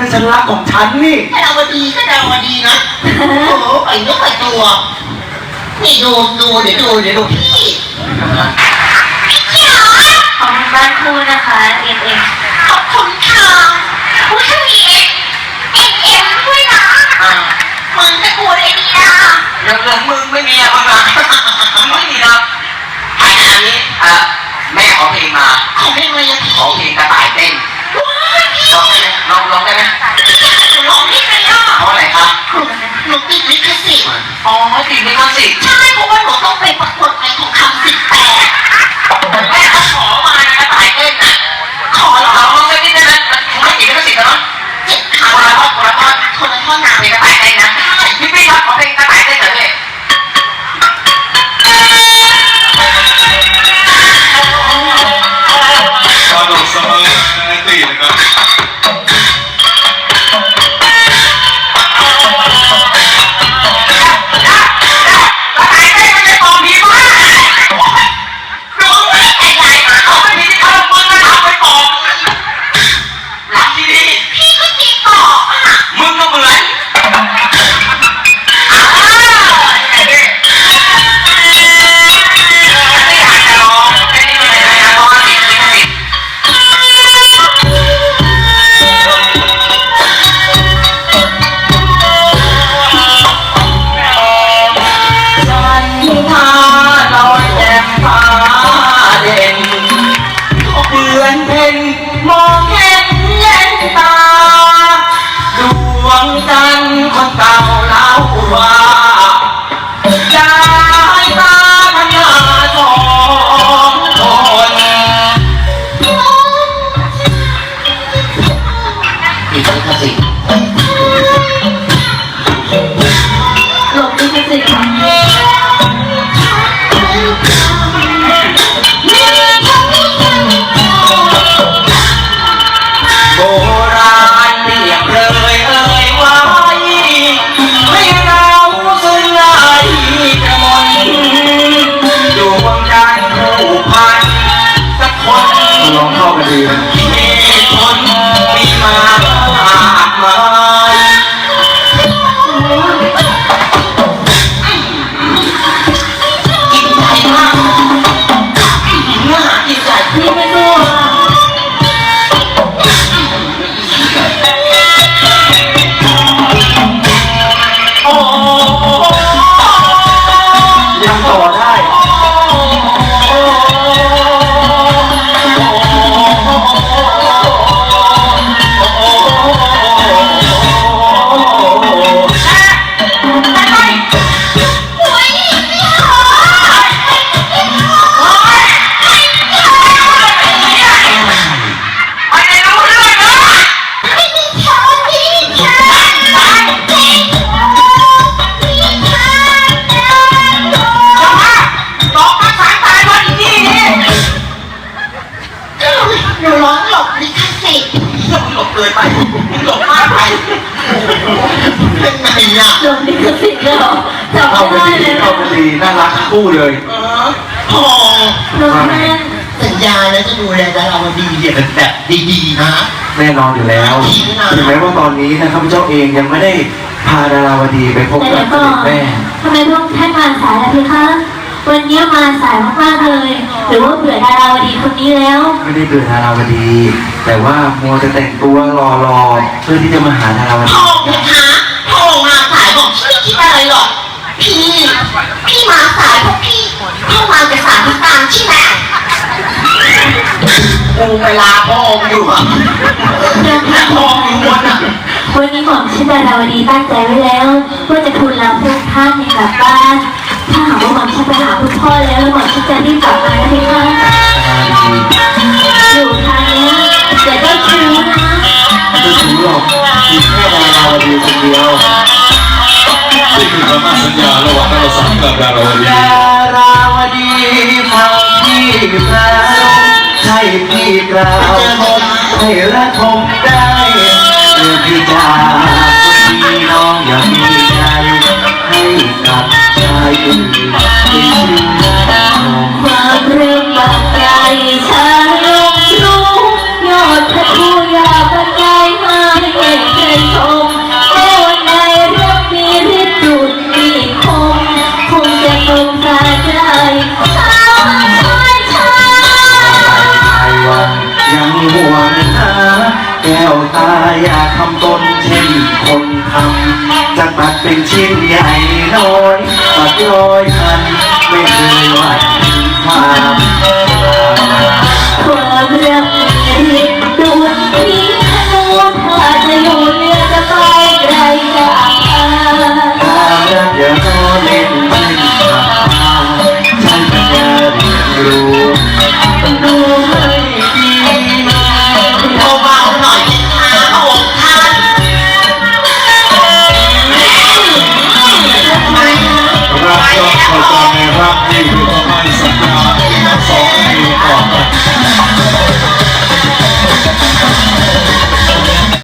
ก็ฉันรักของฉันนี่ถ้าดาวดีก็ดาวดีนะโอ้โหไปเนื้อไปตัวนี่ดูดูเดี๋ยวดูเดี๋ยวดูพี่พี่จ๋าขอบคุณบ้านคู่นะคะเอ็มเอ็มขอบคุณค่ะอุ้ยถ้ามีเอ็มเอ็มเอ็มด้วยนะมึงจะกลัวไอ้นี่นะอย่างเรื่องมึงไม่มีอะมึงอะมึงไม่มีนะอันนี้เอ่อ ลิขสิทธิ์อ๋อติดลิขสิทธิ์ใช่เพราะว่า อ หลบมากไปเป็นไงอะหลบลิขสิทธิ์เลยเหรอจำเข้าไม่กันได้ดีเลยเข้ากันดีน่ารักทั้งคู่เลย เออพอหลบแม่นสัญญาแล้วจะดูแลดาราวดีเนี่ยแบบดีๆนะ แน่นอนอยู่แล้วถึงแม้ว่าตอนนี้นะครับเจ้าเองยังไม่ได้พาดาราวดีไปพบแต่กับเดี๋ยวเสก่อด็นจแม่ทำไมพวกท่านมาสายล่ะพี่คะ วันนี้มาสายมากๆเลยหรือว่าเบื่อดาราวดีคนนี้แล้ว ไม่ได้เบื่อดาราวดี แต่ว่ามัวจะแต่งตัวรอๆเพื่อที่จะมาหาดาราวดีพ่อคุณคะพ่อมาสายบอกพี่ไม่คิดอะไรหรอกพี่ พี่มาสายเพราะพี่เข้ามาจากสารน้ำตาลใช่ไหมกูเวลาพ่อมึงอยู่อะพ่อมึงอยู่บนอะวันนี้หม่อมชิดาราวดีตั้งใจไว้แล้วว่าจะทูลลาพวกท่านให้กลับบ้าน ถ้าหากว่าหม่อมชิดไปหาคุณพ่อแล้วแล้วหม่อมชิดจะรีบกลับมานะพี่คะอยู่ทางนี้ยจะได้คิวนะไม่ถึงหรอกมีแค่ดาราวดีคนเดียวนี่คือคำมั่นสัญญาระหว่างนรสังกับดาราวดีดาราวดีฟังพี่พระให้พี่กล่าวให้ระทมได้เมื่อพี่จากพี่น้องอย่ามีใจให้กับชายอื่นเป็นาตาอยากทำตนเช่นคนทำจะตัดเป็นชิ้นใหญ่น้อยตัดร้อยพันไม่เคยหวั่นความ